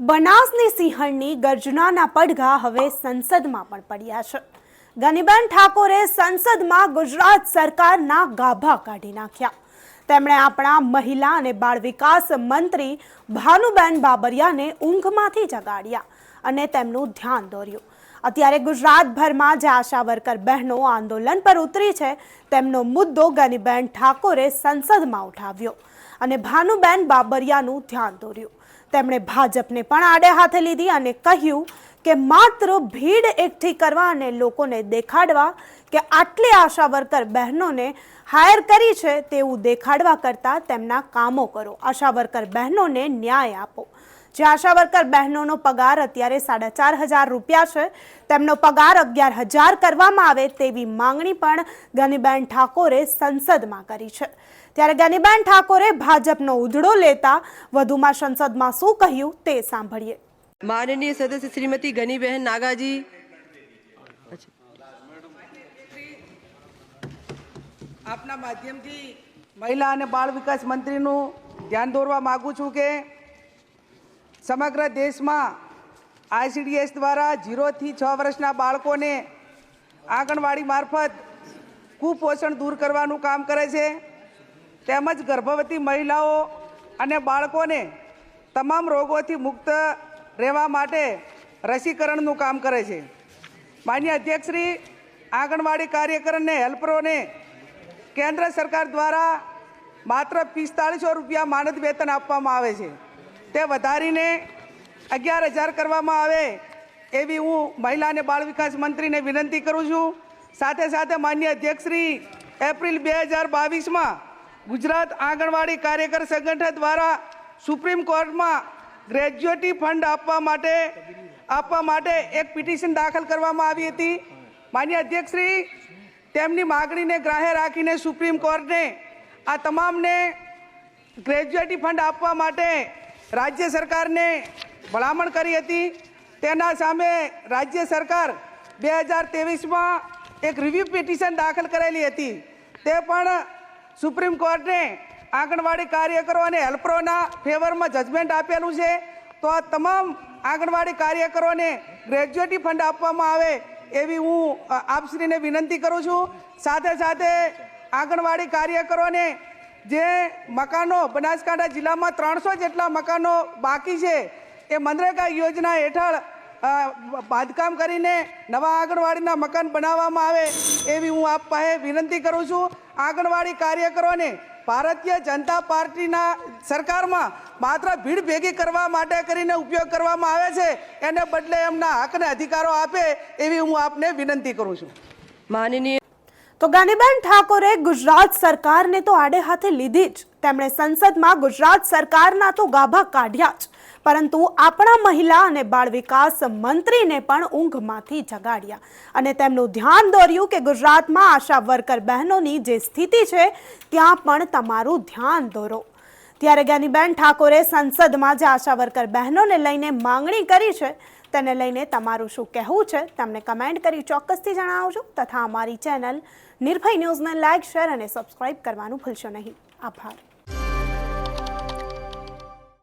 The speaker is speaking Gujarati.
બનાસની સિંહણની ગર્જનાના પડઘા હવે સંસદમાં પણ પડ્યા છે. ગનીબેન ઠાકોરે સંસદમાં ગુજરાત સરકારના ગાભા કાઢી નાખ્યા. તેમણે આપણા મહિલા અને બાળ વિકાસ મંત્રી ભાનુબેન બાબરિયાને ઊંઘમાંથી જગાડ્યા અને તેમનું ધ્યાન દોર્યું. અત્યારે ગુજરાતભરમાં જે આશા વર્કર બહેનો આંદોલન પર ઉતરી છે, તેમનો મુદ્દો ગનીબેન ઠાકોરે સંસદમાં ઉઠાવ્યો અને ભાનુબેન બાબરિયાનું ધ્યાન દોર્યું. તેમણે ભાજપને પણ આડે હાથે લીધી અને કહ્યું કે માત્ર ભીડ એકઠી કરવા અને લોકોને દેખાડવા કે આટલી આશા વર્કર બહેનોને હાયર કરી છે તેવું દેખાડવા કરતાં તેમના કામો કરો. આશા વર્કર બહેનોને ન્યાય આપો. જે આશા વર્કર બહેનોનો પગાર અત્યારે સાડા ચાર હજાર રૂપિયા છે. તેમનો પગાર અગિયાર હજાર કરવામાં આવે તેવી માંગણી પણ ગનીબેન ઠાકોરે સંસદમાં કરી છે. ત્યારે ગનીબેન ઠાકોરે ભાજપનો ઉધડો લેતા વધુમાં સંસદમાં શું કહ્યું તે સાંભળીએ. માનનીય સદસ્ય શ્રીમતી ગનીબહેન નાગાજી. આપના માધ્યમથી મહિલા અને બાળ વિકાસ મંત્રીનું ધ્યાન દોરવા માગું છું કે સમગ્ર દેશમાં આઈસીડીએસ દ્વારા ઝીરોથી છ વર્ષના બાળકોને આંગણવાડી મારફત કુપોષણ દૂર કરવાનું કામ કરે છે. તેમજ ગર્ભવતી મહિલાઓ અને બાળકોને તમામ રોગોથી મુક્ત રહેવા માટે રસીકરણનું કામ કરે છે. માન્ય અધ્યક્ષશ્રી, આંગણવાડી કાર્યકરને, હેલ્પરોને કેન્દ્ર સરકાર દ્વારા માત્ર પિસ્તાળીસો રૂપિયા માનદ વેતન આપવામાં આવે છે. તે વધારીને અગિયાર હજાર કરવામાં આવે એવી હું મહિલા અને બાળ વિકાસ મંત્રીને વિનંતી કરું છું. સાથે સાથે માન્ય અધ્યક્ષશ્રી એપ્રિલ બે હજાર બાવીસમાં ગુજરાત આંગણવાડી કાર્યકર સંગઠન દ્વારા સુપ્રીમ કોર્ટમાં ગ્રેજ્યુએટી ફંડ આપવા માટે આપવા માટે એક પિટિશન દાખલ કરવામાં આવી હતી. માન્ય અધ્યક્ષશ્રી, તેમની માગણીને ગ્રાહ્ય રાખીને સુપ્રીમ કોર્ટને આ તમામને ગ્રેજ્યુએટી ફંડ આપવા માટે રાજ્ય સરકારને ભલામણ કરી હતી. તેના સામે રાજ્ય સરકાર બે હજાર ત્રેવીસમાં એક રિવ્યુ પિટિશન દાખલ કરેલી હતી. તે પણ સુપ્રીમ કોર્ટને આંગણવાડી કાર્યકરો અને હેલ્પરોના ફેવરમાં જજમેન્ટ આપેલું છે. તો આ તમામ આંગણવાડી કાર્યકરોને ગ્રેજ્યુએટી ફંડ આપવામાં આવે એવી હું આપશ્રીને વિનંતી કરું છું. સાથે સાથે આંગણવાડી કાર્યકરોને જે મકાનો બનાસકાંઠા જિલ્લામાં ત્રણસો જેટલા મકાનો બાકી છે, એ મનરેગા યોજના હેઠળ બાંધકામ કરીને નવા આંગણવાડીના મકાન બનાવવામાં આવે એવી હું આપ પાસે વિનંતી કરું છું. આંગણવાડી કાર્યકરોને ભારતીય જનતા પાર્ટીના સરકારમાં માત્ર ભીડ ભેગી કરવા માટે કરીને ઉપયોગ કરવામાં આવે છે, એને બદલે એમના હકને અધિકારો આપે એવી હું આપને વિનંતી કરું છું. માનનીય તો ગાનીબેન ઠાકોરે ગુજરાત સરકારને તો આડે હાથે લીધી જ. તેમણે સંસદમાં ગુજરાત સરકારના તો ગાભા કાઢ્યા જ. પરંતુ આપણા મહિલા અને બાળ વિકાસ મંત્રીને પણ ઊંઘમાંથી જગાડ્યા. અને તેમનું ધ્યાન દોર્યું કે ગુજરાતમાં આશા વર્કર બહેનોની જે સ્થિતિ છે, ત્યાં પણ તમારું ધ્યાન દોરો. ત્યારે જ્ઞાનીબેન ઠાકોરે સંસદમાં જે આશા વર્કર બહેનોને લઈને માંગણી કરી છે. તેને લઈને તમારું શું કહેવું છે તમને કમેન્ટ કરી ચોક્કસથી જણાવજો તથા અમારી ચેનલ નિર્ભય ન્યૂઝને લાઇક શેર અને સબસ્ક્રાઇબ કરવાનું ભૂલશો નહીં. આભાર.